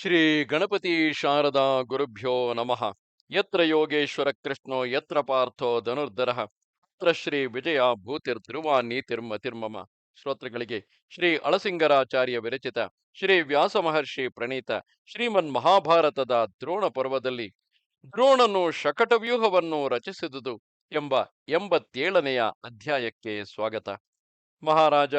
ಶ್ರೀ ಗಣಪತಿ ಶಾರದಾ ಗುರುಭ್ಯೋ ನಮಃ. ಯತ್ರ ಯೋಗೇಶ್ವರ ಕೃಷ್ಣೋ, ಯತ್ರ ಪಾರ್ಥೋ ಧನುರ್ಧರ. ಅತ್ರ ಶ್ರೀ ವಿಜಯ ತಿರ್ಮ ತಿರ್ಮಮ ಶ್ರೋತೃಗಳಿಗೆ ಶ್ರೀ ಅಳಸಿಂಗರಾಚಾರ್ಯ ವಿರಚಿತ, ಶ್ರೀ ವ್ಯಾಸ ಮಹರ್ಷಿ ಪ್ರಣೀತ, ಶ್ರೀಮನ್ ಮಹಾಭಾರತದ ದ್ರೋಣ ಪರ್ವದಲ್ಲಿ ದ್ರೋಣನು ಶಕಟವ್ಯೂಹವನ್ನು ರಚಿಸಿದುದು ಎಂಬ ಎಂಬತ್ತೇಳನೆಯ ಅಧ್ಯಾಯಕ್ಕೆ ಸ್ವಾಗತ. ಮಹಾರಾಜ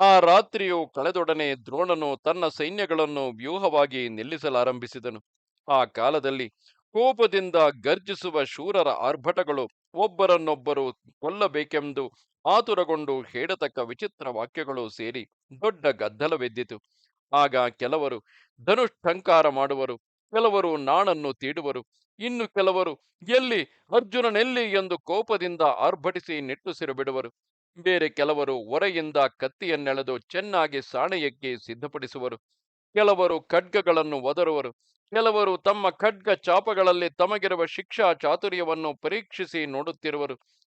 ಆ ರಾತ್ರಿಯು ಕಳೆದೊಡನೆ ದ್ರೋಣನು ತನ್ನ ಸೈನ್ಯಗಳನ್ನು ವ್ಯೂಹವಾಗಿ ನಿಲ್ಲಿಸಲಾರಂಭಿಸಿದನು. ಆ ಕಾಲದಲ್ಲಿ ಕೋಪದಿಂದ ಗರ್ಜಿಸುವ ಶೂರರ ಆರ್ಭಟಗಳು ಒಬ್ಬರನ್ನೊಬ್ಬರು ಕೊಲ್ಲಬೇಕೆಂದು ಆತುರಗೊಂಡು ಹೇಳತಕ್ಕ ವಿಚಿತ್ರ ವಾಕ್ಯಗಳು ಸೇರಿ ದೊಡ್ಡ ಗದ್ದಲವೆದ್ದಿತು. ಆಗ ಕೆಲವರು ಧನುಷ್ಠಂಕಾರ ಮಾಡುವರು, ಕೆಲವರು ನಾಣನ್ನು ತೀಡುವರು, ಇನ್ನು ಕೆಲವರು ಎಲ್ಲಿ ಅರ್ಜುನನೆಲ್ಲಿ ಎಂದು ಕೋಪದಿಂದ ಆರ್ಭಟಿಸಿ ನಿಟ್ಟುಸಿರು ಬಿಡುವರು. ಬೇರೆ ಕೆಲವರು ಹೊರೆಯಿಂದ ಕತ್ತಿಯನ್ನೆಳೆದು ಚೆನ್ನಾಗಿ ಸಾಣೆಯಕ್ಕೆ ಸಿದ್ಧಪಡಿಸುವರು. ಕೆಲವರು ಖಡ್ಗಗಳನ್ನು ಒದರುವರು. ಕೆಲವರು ತಮ್ಮ ಖಡ್ಗ ಚಾಪಗಳಲ್ಲಿ ತಮಗಿರುವ ಶಿಕ್ಷಾ ಚಾತುರ್ಯವನ್ನು ಪರೀಕ್ಷಿಸಿ ನೋಡುತ್ತಿರುವರು.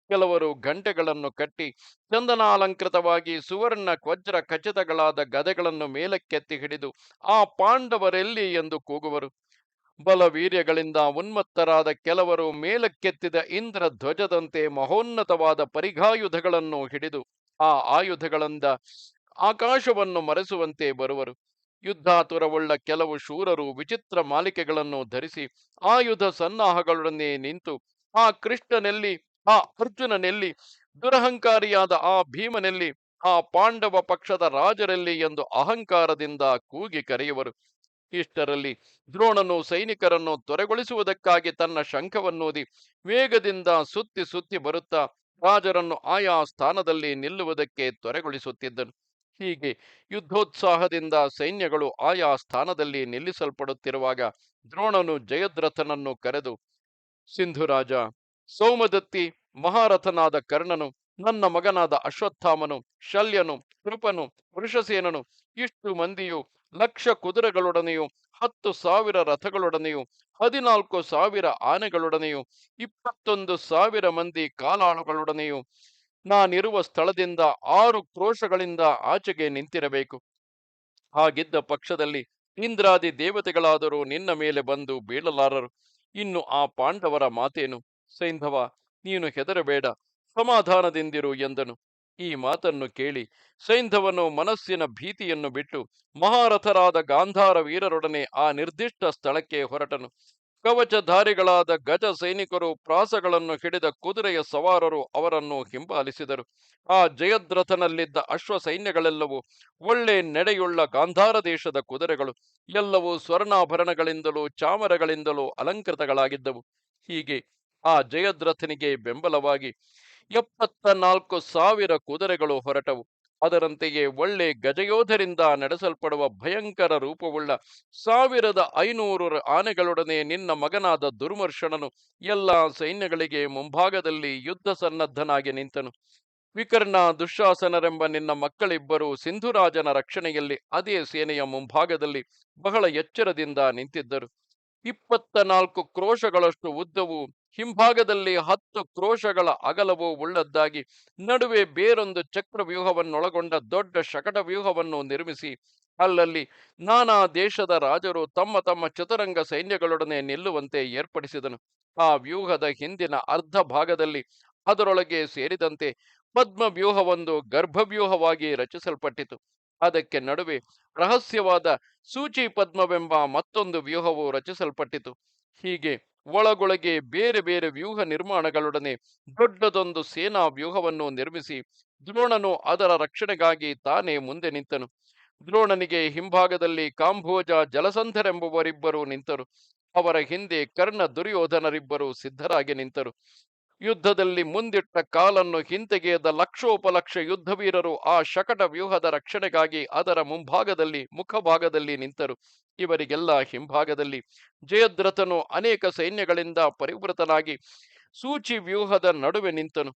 ಕೆಲವರು ಗಂಟೆಗಳನ್ನು ಕಟ್ಟಿ ಚಂದನಾಲಂಕೃತವಾಗಿ ಸುವರ್ಣ ಕ್ವಜ್ರ ಖಚಿತಗಳಾದ ಗದೆಗಳನ್ನು ಮೇಲಕ್ಕೆತ್ತಿ ಹಿಡಿದು ಆ ಪಾಂಡವರೆಲ್ಲಿ ಎಂದು ಕೂಗುವರು. ಬಲವೀರ್ಯಗಳಿಂದ ಉನ್ಮತ್ತರಾದ ಕೆಲವರು ಮೇಲಕ್ಕೆತ್ತಿದ ಇಂದ್ರ ಧ್ವಜದಂತೆ ಮಹೋನ್ನತವಾದ ಪರಿಘಾಯುಧಗಳನ್ನು ಹಿಡಿದು ಆ ಆಯುಧಗಳಿಂದ ಆಕಾಶವನ್ನು ಮರೆಸುವಂತೆ ಬರುವರು. ಯುದ್ಧಾತುರವುಳ್ಳ ಕೆಲವು ಶೂರರು ವಿಚಿತ್ರ ಮಾಲಿಕೆಗಳನ್ನು ಧರಿಸಿ ಆಯುಧ ಸನ್ನಾಹಗಳೊಡನೆ ನಿಂತು ಆ ಕೃಷ್ಣನೆಲ್ಲಿ, ಆ ಅರ್ಜುನನೆಲ್ಲಿ, ದುರಹಂಕಾರಿಯಾದ ಆ ಭೀಮನೆಲ್ಲಿ, ಆ ಪಾಂಡವ ಪಕ್ಷದ ರಾಜರಲ್ಲಿ ಎಂದು ಅಹಂಕಾರದಿಂದ ಕೂಗಿ ಕರೆಯುವರು. ಇಷ್ಟರಲ್ಲಿ ದ್ರೋಣನು ಸೈನಿಕರನ್ನು ತೊರೆಗೊಳಿಸುವುದಕ್ಕಾಗಿ ತನ್ನ ಶಂಖವನ್ನೂದಿ ವೇಗದಿಂದ ಸುತ್ತಿ ಸುತ್ತಿ ಬರುತ್ತಾ ರಾಜರನ್ನು ಆಯಾ ಸ್ಥಾನದಲ್ಲಿ ನಿಲ್ಲುವುದಕ್ಕೆ ತೊರೆಗೊಳಿಸುತ್ತಿದ್ದನು. ಹೀಗೆ ಯುದ್ಧೋತ್ಸಾಹದಿಂದ ಸೈನ್ಯಗಳು ಆಯಾ ಸ್ಥಾನದಲ್ಲಿ ನಿಲ್ಲಿಸಲ್ಪಡುತ್ತಿರುವಾಗ ದ್ರೋಣನು ಜಯದ್ರಥನನ್ನು ಕರೆದು ಸಿಂಧುರಾಜ ಸೋಮದತ್ತಿ, ಮಹಾರಥನಾದ ಕರ್ಣನು, ನನ್ನ ಮಗನಾದ ಅಶ್ವತ್ಥಾಮನು, ಶಲ್ಯನು, ಕೃಪನು, ವೃಷಸೇನನು, ಇಷ್ಟು ಮಂದಿಯು ಲಕ್ಷ ಕುದುರೆಗಳೊಡನೆಯೂ, ಹತ್ತು ಸಾವಿರ ರಥಗಳೊಡನೆಯೂ, ಹದಿನಾಲ್ಕು ಸಾವಿರ ಆನೆಗಳೊಡನೆಯೂ, ಇಪ್ಪತ್ತೊಂದು ಸಾವಿರ ಮಂದಿ ಕಾಲಾಳುಗಳೊಡನೆಯೂ, ನಾನಿರುವ ಸ್ಥಳದಿಂದ ಆರು ಕ್ರೋಶಗಳಿಂದ ಆಚೆಗೆ ನಿಂತಿರಬೇಕು. ಹಾಗಿದ್ದ ಪಕ್ಷದಲ್ಲಿ ಇಂದ್ರಾದಿ ದೇವತೆಗಳಾದರೂ ನಿನ್ನ ಮೇಲೆ ಬಂದು ಬೀಳಲಾರರು. ಇನ್ನು ಆ ಪಾಂಡವರ ಮಾತೇನು? ಸೈಂಧವ, ನೀನು ಹೆದರಬೇಡ, ಸಮಾಧಾನದಿಂದಿರು ಎಂದನು. ಈ ಮಾತನ್ನು ಕೇಳಿ ಸೈಂಧವನು ಮನಸ್ಸಿನ ಭೀತಿಯನ್ನು ಬಿಟ್ಟು ಮಹಾರಥರಾದ ಗಾಂಧಾರ ವೀರರೊಡನೆ ಆ ನಿರ್ದಿಷ್ಟ ಸ್ಥಳಕ್ಕೆ ಹೊರಟನು. ಕವಚಧಾರಿಗಳಾದ ಗಜ ಸೈನಿಕರು ಪ್ರಾಸಗಳನ್ನು ಹಿಡಿದ ಕುದುರೆಯ ಸವಾರರು ಅವರನ್ನು ಹಿಂಬಾಲಿಸಿದರು. ಆ ಜಯದ್ರಥನಲ್ಲಿದ್ದ ಅಶ್ವ ಸೈನ್ಯಗಳೆಲ್ಲವೂ ಒಳ್ಳೆ ನಡೆಯುಳ್ಳ ಗಾಂಧಾರ ದೇಶದ ಕುದುರೆಗಳು, ಎಲ್ಲವೂ ಸ್ವರ್ಣಾಭರಣಗಳಿಂದಲೂ ಚಾಮರಗಳಿಂದಲೂ ಅಲಂಕೃತಗಳಾಗಿದ್ದವು. ಹೀಗೆ ಆ ಜಯದ್ರಥನಿಗೆ ಬೆಂಬಲವಾಗಿ ಎಪ್ಪತ್ತ ನಾಲ್ಕು ಸಾವಿರ ಕುದುರೆಗಳು ಹೊರಟವು. ಅದರಂತೆಯೇ ಒಳ್ಳೆ ಗಜಯೋಧರಿಂದ ನಡೆಸಲ್ಪಡುವ ಭಯಂಕರ ರೂಪವುಳ್ಳ ಸಾವಿರದ ಐನೂರು ಆನೆಗಳೊಡನೆ ನಿನ್ನ ಮಗನಾದ ದುರ್ಮರ್ಷಣನು ಎಲ್ಲ ಸೈನ್ಯಗಳಿಗೆ ಮುಂಭಾಗದಲ್ಲಿ ಯುದ್ಧ ಸನ್ನದ್ಧನಾಗಿ ನಿಂತನು. ವಿಕರ್ಣ ದುಶ್ಶಾಸನರೆಂಬ ನಿನ್ನ ಮಕ್ಕಳಿಬ್ಬರು ಸಿಂಧುರಾಜನ ರಕ್ಷಣೆಯಲ್ಲಿ ಅದೇ ಸೇನೆಯ ಮುಂಭಾಗದಲ್ಲಿ ಬಹಳ ಎಚ್ಚರದಿಂದ ನಿಂತಿದ್ದರು. ಇಪ್ಪತ್ತ ನಾಲ್ಕು ಕ್ರೋಶಗಳಷ್ಟು ಉದ್ದವು ಹಿಂಭಾಗದಲ್ಲಿ ಹತ್ತು ಕ್ರೋಶಗಳ ಅಗಲವು ಉಳ್ಳದ್ದಾಗಿ, ನಡುವೆ ಬೇರೊಂದು ಚಕ್ರ ವ್ಯೂಹವನ್ನೊಳಗೊಂಡ ದೊಡ್ಡ ಶಕಟ ವ್ಯೂಹವನ್ನು ನಿರ್ಮಿಸಿ, ಅಲ್ಲಲ್ಲಿ ನಾನಾ ದೇಶದ ರಾಜರು ತಮ್ಮ ತಮ್ಮ ಚತುರಂಗ ಸೈನ್ಯಗಳೊಡನೆ ನಿಲ್ಲುವಂತೆ ಏರ್ಪಡಿಸಿದನು. ಆ ವ್ಯೂಹದ ಹಿಂದಿನ ಅರ್ಧ ಭಾಗದಲ್ಲಿ ಅದರೊಳಗೆ ಸೇರಿದಂತೆ ಪದ್ಮ ವ್ಯೂಹವೊಂದು ಗರ್ಭವ್ಯೂಹವಾಗಿ ರಚಿಸಲ್ಪಟ್ಟಿತು. ಅದಕ್ಕೆ ನಡುವೆ ರಹಸ್ಯವಾದ ಸೂಚಿ ಪದ್ಮವೆಂಬ ಮತ್ತೊಂದು ವ್ಯೂಹವು ರಚಿಸಲ್ಪಟ್ಟಿತು. ಹೀಗೆ ಒಳಗೊಳಗೆ ಬೇರೆ ಬೇರೆ ವ್ಯೂಹ ನಿರ್ಮಾಣಗಳೊಡನೆ ದೊಡ್ಡದೊಂದು ಸೇನಾ ವ್ಯೂಹವನ್ನು ನಿರ್ಮಿಸಿ ದ್ರೋಣನು ಅದರ ರಕ್ಷಣೆಗಾಗಿ ತಾನೇ ಮುಂದೆ ನಿಂತನು. ದ್ರೋಣನಿಗೆ ಹಿಂಭಾಗದಲ್ಲಿ ಕಾಂಭೋಜ ಜಲಸಂಧರೆಂಬುವರಿಬ್ಬರು ನಿಂತರು. ಅವರ ಹಿಂದೆ ಕರ್ಣ ದುರ್ಯೋಧನರಿಬ್ಬರು ಸಿದ್ಧರಾಗಿ ನಿಂತರು. ಯುದ್ಧದಲ್ಲಿ ಮುಂದಿಟ್ಟ ಕಾಲನ್ನು ಹಿಂತೆಗೆಯದ ಲಕ್ಷೋಪಲಕ್ಷ ಯುದ್ಧವೀರರು ಆ ಶಕಟ ವ್ಯೂಹದ ರಕ್ಷಣೆಗಾಗಿ ಅದರ ಮುಂಭಾಗದಲ್ಲಿ, ಮುಖಭಾಗದಲ್ಲಿ ನಿಂತರು. ಇವರಿಗೆಲ್ಲ ಹಿಂಭಾಗದಲ್ಲಿ ಜಯದ್ರಥನು ಅನೇಕ ಸೈನ್ಯಗಳಿಂದ ಪರಿವೃತನಾಗಿ ಸೂಚಿ ವ್ಯೂಹದ ನಡುವೆ ನಿಂತನು.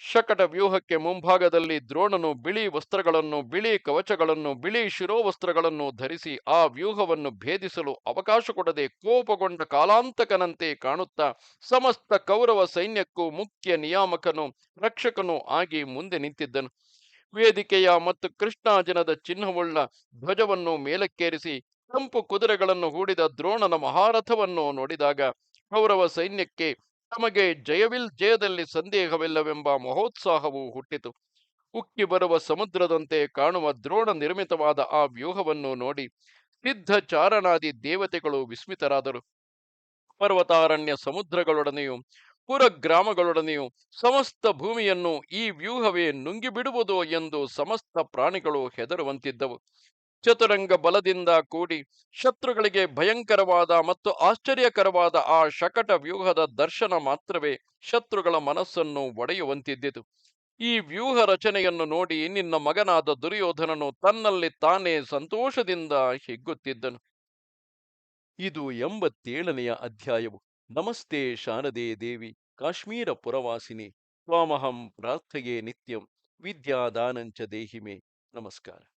ಶಕಟ ವ್ಯೂಹಕ್ಕೆ ಮುಂಭಾಗದಲ್ಲಿ ದ್ರೋಣನು ಬಿಳಿ ವಸ್ತ್ರಗಳನ್ನು, ಬಿಳಿ ಕವಚಗಳನ್ನು, ಬಿಳಿ ಶಿರೋವಸ್ತ್ರಗಳನ್ನು ಧರಿಸಿ ಆ ವ್ಯೂಹವನ್ನು ಭೇದಿಸಲು ಅವಕಾಶ ಕೊಡದೆ ಕೋಪಗೊಂಡ ಕಾಲಾಂತಕನಂತೆ ಕಾಣುತ್ತಾ ಸಮಸ್ತ ಕೌರವ ಸೈನ್ಯಕ್ಕೂ ಮುಖ್ಯ ನಿಯಾಮಕನು ರಕ್ಷಕನು ಆಗಿ ಮುಂದೆ ನಿಂತಿದ್ದನು. ವೇದಿಕೆಯ ಮತ್ತು ಕೃಷ್ಣಾಜನದ ಚಿಹ್ನವುಳ್ಳ ಧ್ವಜವನ್ನು ಮೇಲಕ್ಕೇರಿಸಿ ಕೆಂಪು ಕುದುರೆಗಳನ್ನು ಹೂಡಿದ ದ್ರೋಣನ ಮಹಾರಥವನ್ನು ನೋಡಿದಾಗ ಕೌರವ ಸೈನ್ಯಕ್ಕೆ ತಮಗೆ ಜಯವಿಲ್, ಜಯದಲ್ಲಿ ಸಂದೇಹವಿಲ್ಲವೆಂಬ ಮಹೋತ್ಸಾಹವು ಹುಟ್ಟಿತು. ಉಕ್ಕಿ ಬರುವ ಸಮುದ್ರದಂತೆ ಕಾಣುವ ದ್ರೋಣ ನಿರ್ಮಿತವಾದ ಆ ವ್ಯೂಹವನ್ನು ನೋಡಿ ಸಿದ್ಧ ಚಾರಣಾದಿ ದೇವತೆಗಳು ವಿಸ್ಮಿತರಾದರು. ಪರ್ವತಾರಣ್ಯ ಸಮುದ್ರಗಳೊಡನೆಯೂ ಪುರ ಗ್ರಾಮಗಳೊಡನೆಯೂ ಸಮಸ್ತ ಭೂಮಿಯನ್ನು ಈ ವ್ಯೂಹವೇ ನುಂಗಿಬಿಡುವುದೋ ಎಂದು ಸಮಸ್ತ ಪ್ರಾಣಿಗಳು ಹೆದರುವಂತಿದ್ದವು. ಚತುರಂಗ ಬಲದಿಂದ ಕೂಡಿ ಶತ್ರುಗಳಿಗೆ ಭಯಂಕರವಾದ ಮತ್ತು ಆಶ್ಚರ್ಯಕರವಾದ ಆ ಶಕಟ ವ್ಯೂಹದ ದರ್ಶನ ಮಾತ್ರವೇ ಶತ್ರುಗಳ ಮನಸ್ಸನ್ನು ಒಡೆಯುವಂತಿದ್ದಿತು. ಈ ವ್ಯೂಹ ರಚನೆಯನ್ನು ನೋಡಿ ನಿನ್ನ ಮಗನಾದ ದುರ್ಯೋಧನನು ತನ್ನಲ್ಲಿ ತಾನೇ ಸಂತೋಷದಿಂದ ಹಿಗ್ಗುತ್ತಿದ್ದನು. ಇದು ಎಂಬತ್ತೇಳನೆಯ ಅಧ್ಯಾಯವು. ನಮಸ್ತೆ ಶಾರದೆ ದೇವಿ, ಕಾಶ್ಮೀರ ಪುರವಾಸಿನಿ, ತ್ವಾಮಹಂ ಪ್ರಾರ್ಥೆಯೇ ನಿತ್ಯಂ, ವಿದ್ಯಾದಾನಂಚ ದೇಹಿಮೆ. ನಮಸ್ಕಾರ.